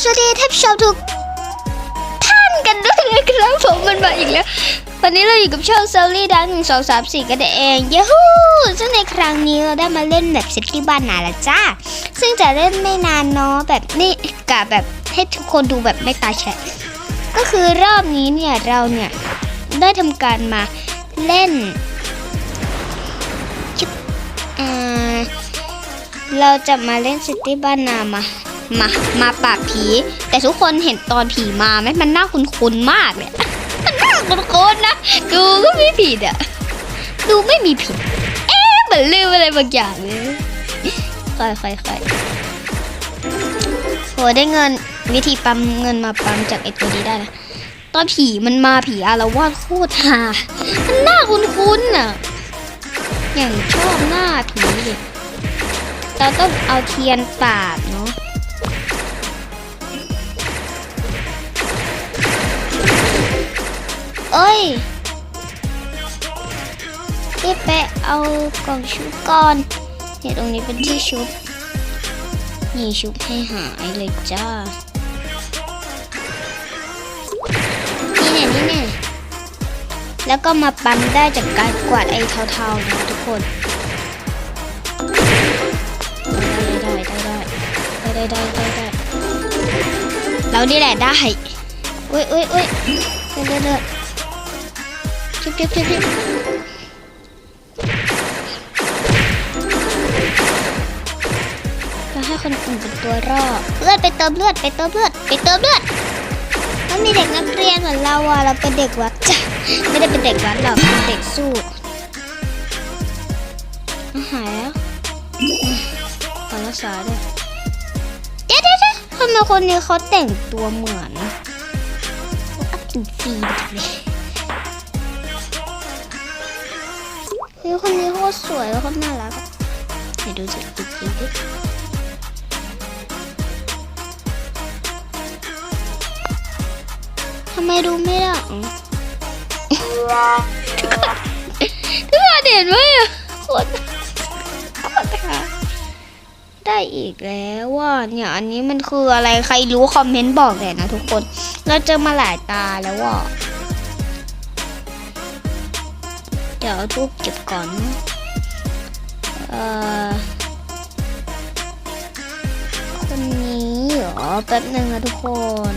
สวัสดีท่านผู้ชมทุกท่านกันด้วยนะครับผมมันมาอีกแล้ว วันนี้เราอยู่กับช่องเซลลี่ดังหนึ่งสองสามสี่กันเองยูฮูซึ่งในครั้งนี้เราได้มาเล่นแบบซิตี้บ้านนาล้วจ้า ซึ่งจะเล่นไม่นานเนาะแบบนี่กะแบบให้ทุกคนดูแบบไม่ตาแฉะก็คือรอบนี้เนี่ยเราเนี่ยได้ทำการมาเล่นชิบอ่าเราจะมาเล่นซิตี้บ้านนามา มา มาปราบผี แต่ทุกคนเห็นตอนผีมาไหมมันน่าคุ้นๆมากเลยมันน่าคุ้นๆนะ ดูก็ไม่ผิดอะดูไม่มีผิด เอ๊ะเหมือนลืมอะไรบางอย่างเลยค่อยค่อยค่อยโหได้เงินวิธีปั๊มเงินมาปั๊มจากไอตัวนี้ได้นะตอนผีมันมาผีอารวาสโคตรฮามันน่าคุ้นๆน่ะ อย่างชอบหน้าผีเลยเราต้องเอาเทียนปาดเนาะ เอ้ยรีบไปเอากล่องชุบก่อนเนี่ยตรงนี้เป็นที่ชุบนี่ชุบให้หายเลยจ้า นี่เนี่ยนี่เนี่ยแล้วก็มาปั๊มได้จากการกวาดไอ้เทาๆนะทุกคน ได้ได้ได้ได้ได้ได้ได้เรานี่แหละได้อุ้ยอุ้ยอุ้ยเดินเดินเดิ นชิบชิบชิบชิบเราให้คนอื่นเป็นตัวรอดเลือดไปเติมเลือดไปเติมเลือดไปเติมเลือดถ้ามีเด็กนักเรียนเหมือนเราอะเราเป็นเด็กวัดจ้ะไม่ได้เป็นเด็กวัดหรอกเป็นเด็กสู้อะหายแล้วขอรักษาด้วยเดี๋ยวเดี๋ยวเดะทำไมคนนี้เขาแต่งตัวเหมือนอัพอินซีเลย เฮ้ยคนนี้โคตรสวยแล้วโคตรน่ารักอะไหนดูสิดูสิดิทำไมดูไม่ได้ทุกคนทุกคนเห็นไหมอะโคตรโคตรหาได้อีกแล้วว่าเนี่ยอันนี้มันคืออะไรใครรู้คอมเมนต์บอกเลยนะทุกคน เราเจอมาหลายตาแล้วว่า เดี๋ยวเอาทูบเก็บก่อน เอ่อ คนนี้เหรอ แป๊บหนึ่งนะทุกคน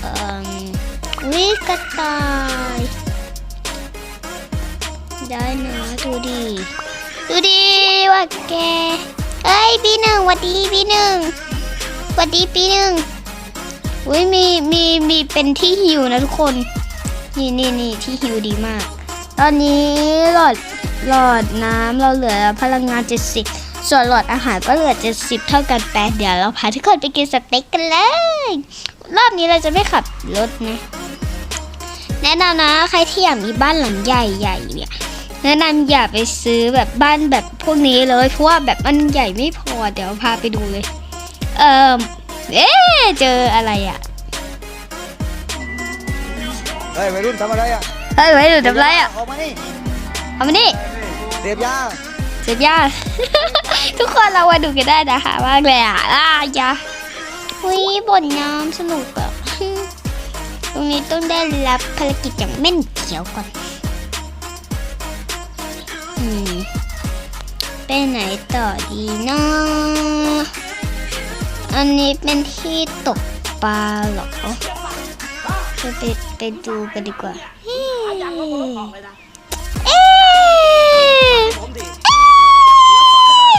เอ่อวิกระต่าย ได้นะดูดี ดูดีว่าแก เอ้ยปีหนึ่งวัดดีปีหนึ่งวัดดีปีหนึ่งอุ้ยมีมีมีเป็นที่หิวนะทุกคน นี่นี่นี่ที่หิวดีมาก ตอนนี้หลอดหลอดน้ำเราเหลือพลังงาน 70 ส่วนหลอดอาหารก็เหลือ 70 เท่ากันแปดเดี๋ยวเราพาทุกคนไปกินสเต็กกันเลย รอบนี้เราจะไม่ขับรถนะ แนะนำนะใครที่อยากมีบ้านหลังใหญ่ๆเนี่ยแนะนำอย่าไปซื้อแบบบ้านแบบพวกนี้เลยเพราะว่าแบบมันใหญ่ไม่พอเดี๋ยวพาไปดูเลย เออเอ๊เจออะไรอะ เฮ้ยวัยรุ่นทำอะไรอะเฮ้ยไว้ดูทำไรอะออกมานี่เอามานี่เสพยาเสร็จย่าทุกคนเรามาดูกันได้นะคะว่ากเลยอะอะอยาอุ้ยบ่นน้ำสนุกอะ ตรงนี้ต้องได้รับภารกิจอย่างเม่นเขียวก่อนอืมไปไหนต่อดีเนาะอันนี้เป็นที่ตกปลาเหรอ ไปไปไปดูกันดีกว่าเฮ้เอ๊ะ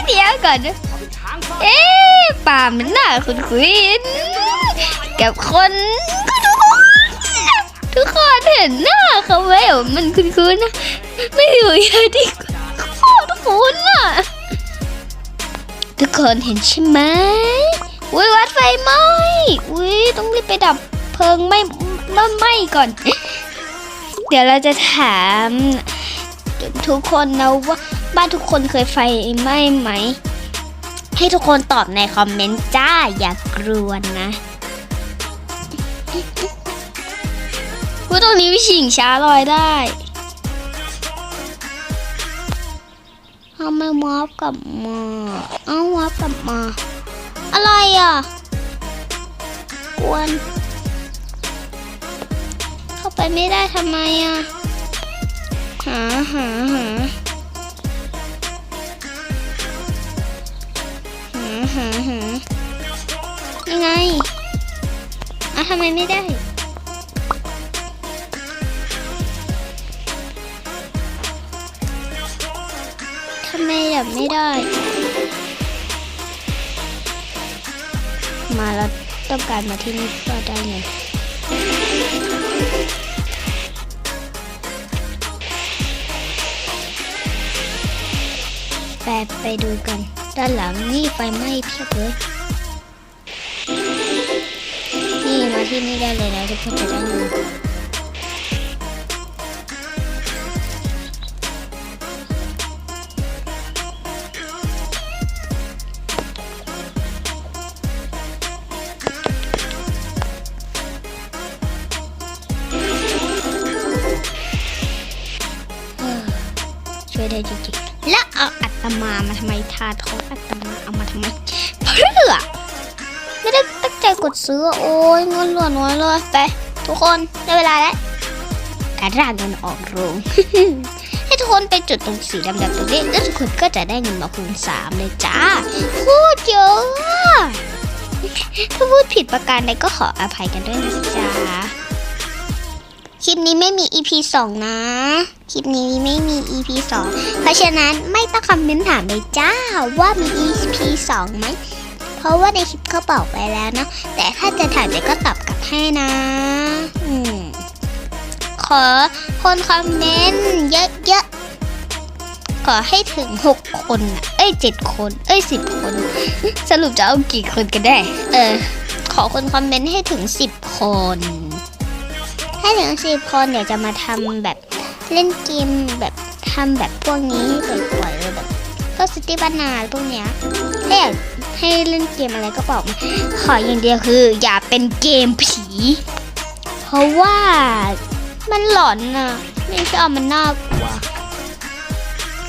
เดี๋ยวก่อนนะเอ๊ะป่ามันน่าคุ้นคุ้นกับคนทุกคนเห็นหน้าเขาไหมมันคุ้นคุ้นๆนะ ไม่อยู่เยอะดีกว่าโคตรคุ้นอะ ทุกคนเห็นใช่ไหมอุ้ยวัดไฟไหม้อุ้ยต้องรีบไปดับเพลิงไม่ ไม่ไม้ก่อน เดี๋ยวเราจะถามทุกคนนะว่าบ้านทุกคนเคยไฟไหม้ไหม ให้ทุกคนตอบในคอมเมนต์จ้าอย่ากรวนะว่าตรงนี้วิชิงช้าลอยได้เอาไม่มอบกลับมาเอามอบกลับมา อะไรอะ กวน ไปไม่ได้ทำไมอะ หาหาหาหาหาหายังไงอะทำไมไม่ได้ทำไมแบบไม่ได้ มาแล้วต้องการมาที่นี่ก็ได้ไง ไปไปดูกัน ด้านหลังนี่ไฟไหม้เพียบเลย นี่มาที่นี่ได้เลยนะทุกคนจะได้รู้เออช่วยได้จริง ตมามาทำไมทาทองอัตมาเอามาทำไมเพื่อไม่ได้ตั้งใจกดซื้อโอ้ยเงินเหลือน้อยเลยไปทุกคนได้เวลาแล้วการร่างเงินออกโรงให้ทุกคนไปจุดตรงสีดำๆตรงนี้แล้วทุกคนก็จะได้เงินมาคูณสามเลยจ้าพูดเยอะถ้าพูดผิดประการใดก็ขออภัยกันด้วยนะจ๊ะ คลิปนี้ไม่มี EP 2 นะ คลิปนี้ไม่มี EP 2 เพราะฉะนั้นไม่ต้องคอมเมนต์ถามเลยจ้าว่ามี EP 2ไหม เพราะว่าในคลิปเขาบอกไว้แล้วนะ แต่ถ้าจะถามเดี๋ยวก็ตอบกลับให้นะ อืม ขอคนคอมเมนต์เยอะๆ ขอให้ถึง 6 คนนะเอ้ย 7 คน เอ้ย 10 คน สรุปจะเอากี่คนกันได้เออ ขอคนคอมเมนต์ให้ถึง 10 คน ถ้าถึงสิบคนเดี๋ยวจะมาทำแบบเล่นเกมแบบทำแบบพวกนี้บ่อยๆเลยแบบก็ซิตี้บานาพวกเนี้ยถ้าอยากให้เล่นเกมอะไรก็บอกมาขออย่างเดียวคือ อย่าเป็นเกมผี เพราะว่ามันหลอนน่ะไม่ชอบมันน่ากลัว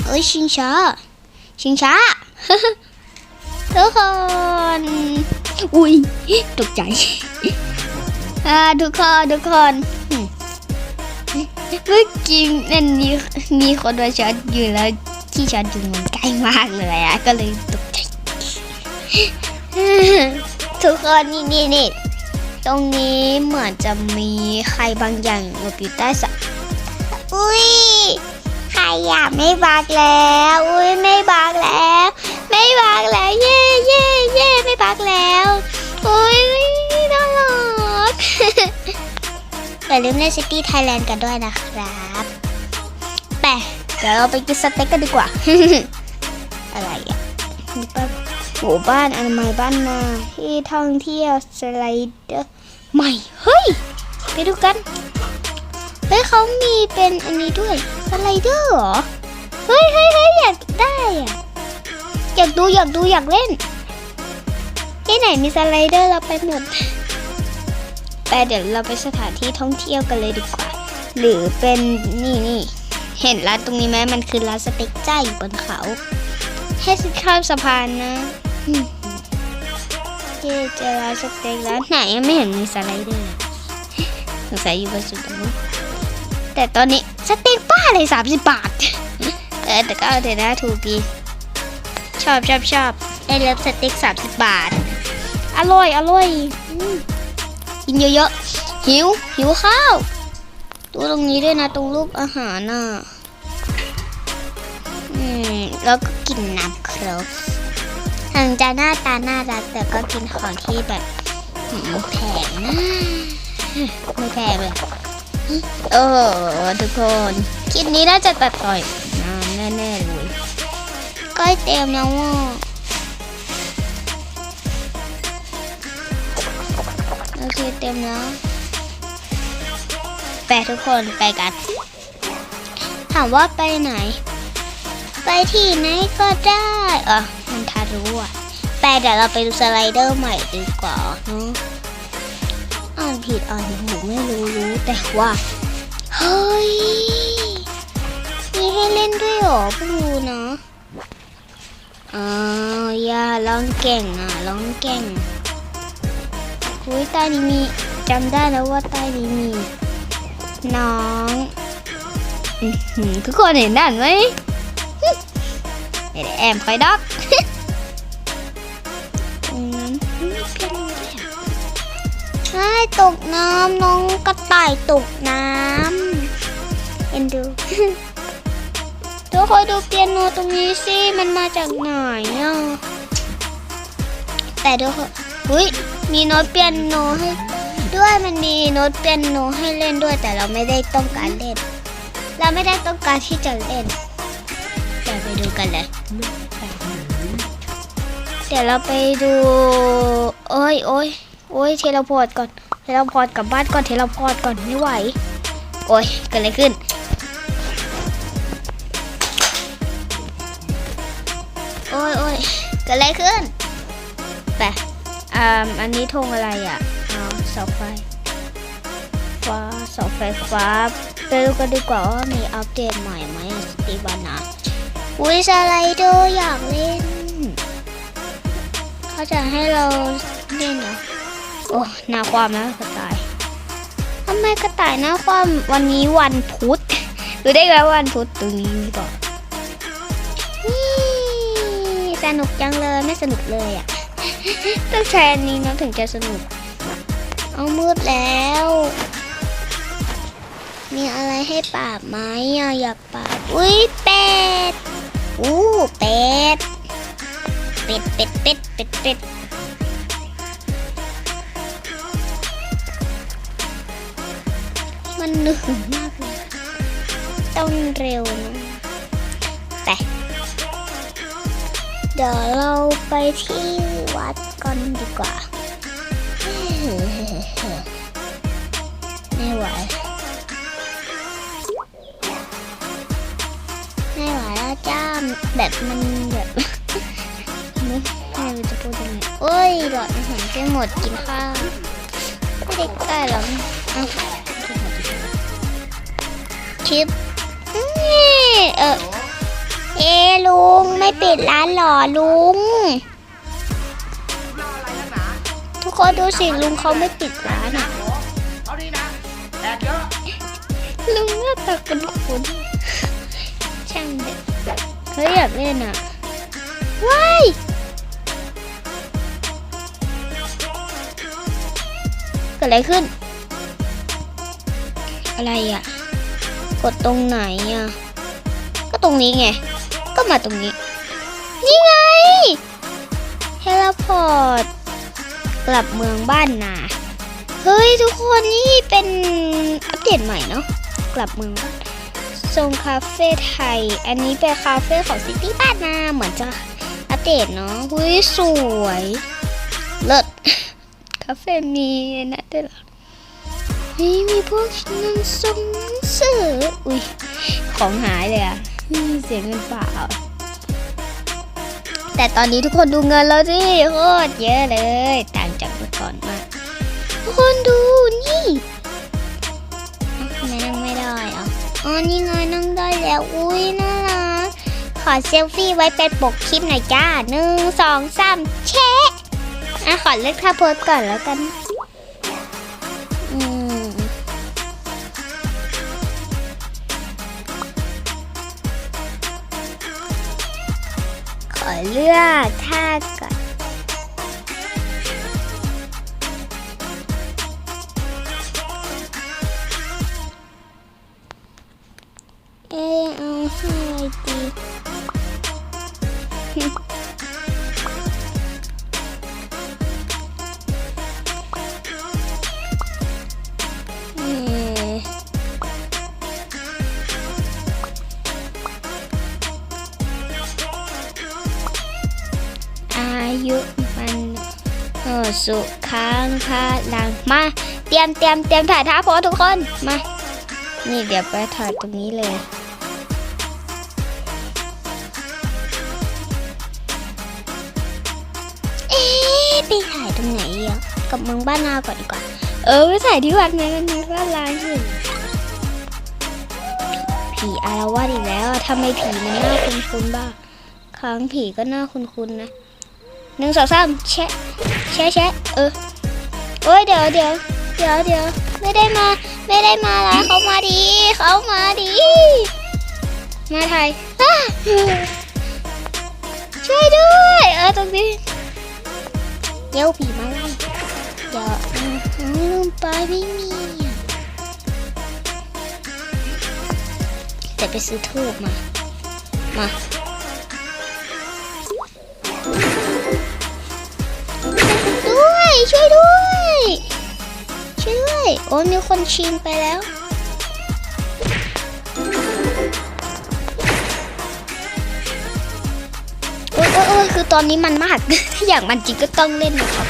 เอ้ยชิงช้าชิงช้าทุกคน อุ้ยตกใจอ่าทุกคนทุกคน เมื่อกี้นั่นมีมีคนมาช็อตอยู่แล้วที่ช็อตอยู่มันใกล้มากเลยอะก็เลยตกใจทุกคนนี่นี่นี่ตรงนี้เหมือนจะมีใครบางอย่างหลบอยู่ใต้สะอุ้ยใครอยากไม่บากแล้วอุ้ยไม่บากแล้ว ไม่บากแล้วเย่เย่เย่ไม่บากแล้ว อย่าลืมเล่นซิตี้ไทยแลนด์กันด้วยนะครับไปเดี๋ยวเราไปกินสเต็กกันดีกว่า อะไรอะนี่ป้าหมู่บ้านอนามัยบ้านนาที่ท่องเที่ยวสไลเดอร์ใหม่ เฮ้ย ไปดูกัน เฮ้ยเขามีเป็นอันนี้ด้วยสไลเดอร์เหรอ เฮ้ยเฮ้ยเฮ้ยอยากได้อะอยากดูอยากดูอยากเล่นที่ไหนมีสไลเดอร์เราไปหมด แต่เดี๋ยวเราไปสถานที่ท่องเที่ยวกันเลยดีกว่า หรือเป็นนี่นี่เห็นร้านตรงนี้ไหมมันคือร้านสเต็กจ้าอยู่บนเขาให้สิข้ามสะพานนะเจเจอร้านสเต็กร้านไหนยังไม่เห็นมีสไลเดอร์สงสัยอยู่บนสุดนู้นแต่ตอนนี้สเต็กป้าเลยสามสิบบาทเออแต่ก็เอาเถอะนะถูกดีชอบชอบชอบได้เลิฟสเต็กสามสิบบาท อร่อย อร่อยอ กินเยอะๆ หิว หิวข้าวดูตรงนี้ด้วยนะ ตรงรูปอาหารน่ะ อืม แล้วก็กินน้ำครับถึงจะหน้าตาน่ารักแต่ก็กินของที่แบบแพงนะไม่แพงเลยโอ้ทุกคน คลิปนี้น่าจะตัดต่อยนานแน่ๆเลยใกล้เต็มแล้วอะ โอเคเต็มแล้วไปทุกคนไปกัน ถามว่าไปไหน ไปที่ไหนก็ได้เออมันทารู้อะไปเดี๋ยวเราไปดูสไลเดอร์ใหม่ดีกว่าเนอะอ่านผิดอ่านถูกไม่รู้รู้แต่ว่าเฮ้ยมีให้เล่นด้วยหรอพู้เนาะอ๋อย่าร้องเก่งอะร้องเก่ง คุยใต้นี้มีจำได้แล้วว่าใต้นี้มี น้องทุกคนเห็นด้านไหมไม่ได้แอมคอยดอกตรงนั้นไม่เป็นไรอะใช่ตกน้ำน้องกระต่ายตกน้ำเอ็นดูทุกคนดูเปียโนตรงนี้สิ มันมาจากไหนอะแต่ทุกคนอุ้ย มีโน้ตเปียโนให้ด้วยมันมีโน้ตเปียโนให้เล่นด้วย แต่เราไม่ได้ต้องการเล่น เราไม่ได้ต้องการที่จะเล่นเดี๋ยวไปดูกันเลยเดี๋ยวเราไปดูโอ้ยโอ้ยโอ้ยเทเลพอร์ตก่อนเทเลพอร์ตกลับบ้านก่อนเทเลพอร์ตก่อนไม่ไหวโอ้ยเกิดอะไรขึ้นโอ้ยโอ้ยเกิดอะไรขึ้นไป อ่าอันนี้ธงอะไรอะเอ๋อเสาไฟฟ้าเสาไฟฟ้าไปดูกันดีกว่าว่ามีอัปเดตใหม่ไหมสตีบานะอุ้ยสไลเดอร์อยากเล่น เขาจะให้เราเล่นเหรอโอ้หน้าความนะกระต่ายทำไมกระต่ายหน้าความวันนี้วันพุธรู้ได้ไงว่าวันพุธตรงนี้มีบอกนี่สนุกจังเลยไม่สนุกเลยอะ ต้องใช้อันนี้นะถึงจะสนุก เอามืดแล้ว มีอะไรให้ปราบไหมอะอยากปราบอุ้ยเป็ดอู้เป็ด เป็ดเป็ดเป็ดเป็ดเป็ดมันหนื่อยมากเลยต้องเร็วนะ เดี๋ยวเราไปที่วัดก่อนดีกว่า ไม่ไหว ไม่ไหวแล้วจ้าแบบมันแบบไม่ไม่รู้จะพูดยังไงโอ้ยหลอดอาหารจะหมดกินข้าวไม่ได้ใกล้หรอกอะชิปเออ เอลุงไม่ปิดร้านหรอลุง ทุกคนดูสิลุงเขาไม่ปิดร้านอะลุงหน้าตาคุ้นคุ้นช่างเด็กเฮ้ยอยากเล่นอะว้ายเกิดอะไรขึ้น อะไรอะ กดตรงไหนอะ ก็ตรงนี้ไง ก็มาตรงนี้ นี่ไงเทเลพอร์ตกลับเมืองบ้านนาเฮ้ยทุกคนนี่เป็นอัปเดตใหม่เนาะกลับเมืองทรงคาเฟ่ไทย อันนี้เป็นคาเฟ่ของซิตี้บ้านนาเหมือนจะอัปเดตเนาะเฮ้ยสวยเลิศคาเฟ่มีนะด้วยหรอนี่มีพวกนังทรงหนังสืออุ้ยของหายเลยอะ นี่เสียงเงินเปล่า แต่ตอนนี้ทุกคนดูเงินแล้วสิโคตรเยอะเลยต่างจากเมื่อก่อนมากทุกคนดูนี่ทำไมนั่งไม่ได้อะอ๋อนี่ไงนั่งได้แล้วอุ้ยน่ารักขอเซลฟี่ไว้เป็นปกคลิปหน่อยจ้าหนึ่งสองสามเชะอะขอเลือกท่าโพสก่อนแล้วกัน เลือกท่าก่อน สุขังพลังมา เตรียมเตรียมเตรียมถ่ายท่าโพสทุกคน มา นี่เดี๋ยวไปถ่ายตรงนี้เลยเอ๊ะไปถ่ายตรงไหนอะกับเมืองบ้านนาก่อนดีกว่า เออไปถ่ายที่วัดไหมมันมีบ้านล้างอยู่ผีอารวาสอีกแล้วทำไมผีมันน่าคุ้นๆบ้างค้างผีก็น่าคุ้นๆนะ หนึ่งสองสามแชะแชะแชะเออโอ้ยเดี๋ยวเดี๋ยวเดี๋ยวเดี๋ยวไม่ได้มา ไม่ได้มาละเขามาดีเขามาดี มาไทยช่วยด้วยเออตรงนี้เดี๋ยวผีมาไล่เดี๋ยวอืมอืมลืมไปไม่มีอะแต่ไปซื้อทูบมา มา ด้วยช่วยด้วยช่วยโอ้มีคนชิมไปแล้ว โอ้ยโอ้ยโอ้ยคือตอนนี้มันมากถ้าอยากมันจริงก็ต้องเล่นนะครับ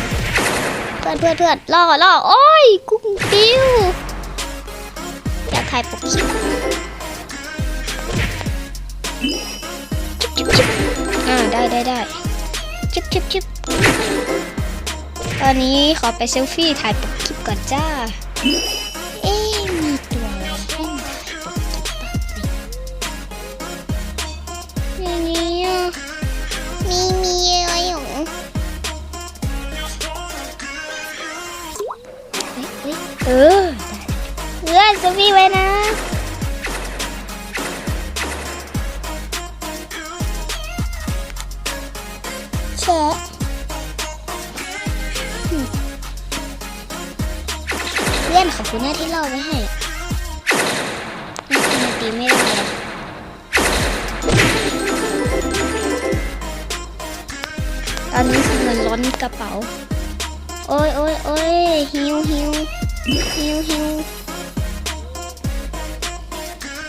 เพื่อนเพื่อนเพื่อนล่อล่อโอ้ยกุ้งปิ้วอยากถ่ายปกคลิปจิ๊บชิบชิบอ่าได้ได้ได้จิ๊บจิ๊บจิ๊บ ตอนนี้ขอไปเซลฟี่ถ่ายปกคลิปก่อนจ้า ล้นกระเป๋า โอ้ยโอ้ยโอ้ยหิวหิวหิวหิว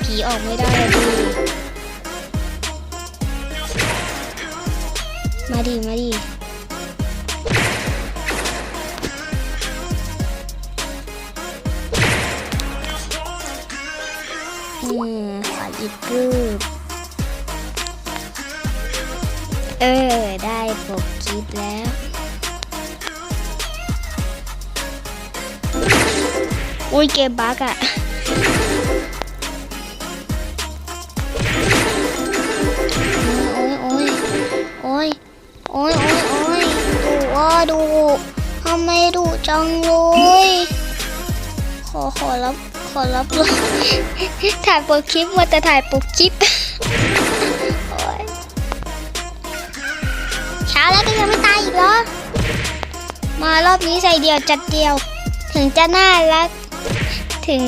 ผีออกไม่ได้อะดิมาดิมาดิอืมขออีกรูปเออ ได้ ปกแล้ว อุ้ยเกมบักอะโอ้ยโอ้ยโอ้ยโอ้ยโอ้ยดูว่าดูทำไมดูจังเลยขอขอรับขอรับเลยถ่ายปกคลิปมาแต่ถ่ายปกคลิป ช้าแล้วก็ยังไม่ตายอีกเหรอ มารอบนี้ใส่เดียวจัดเดียว ถึงจะน่ารัก ถึง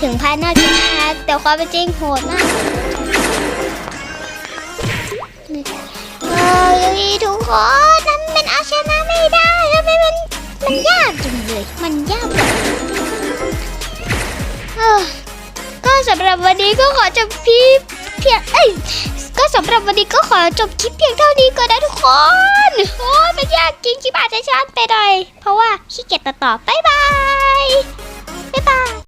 ถึงภายนอกจะน่ารักแต่ความเป็นจริงโหดมากเฮ้ยทุกคนนั่นเป็นเอาชนะไม่ได้ทำไมมันมันยากจังเลย มันยากแบบก็สำหรับวันนี้ก็ขอจบคลิปเพียงเอ้ย สำหรับวันนี้ก็ขอจบคลิปเพียงเท่านี้ก่อนนะทุกคน โอ้ยม่อยากกินคลิปอาจจะช้าไปหน่อย เพราะว่าขี้เกียจตัดต่อ บ๊ายบาย บ๊ายบาย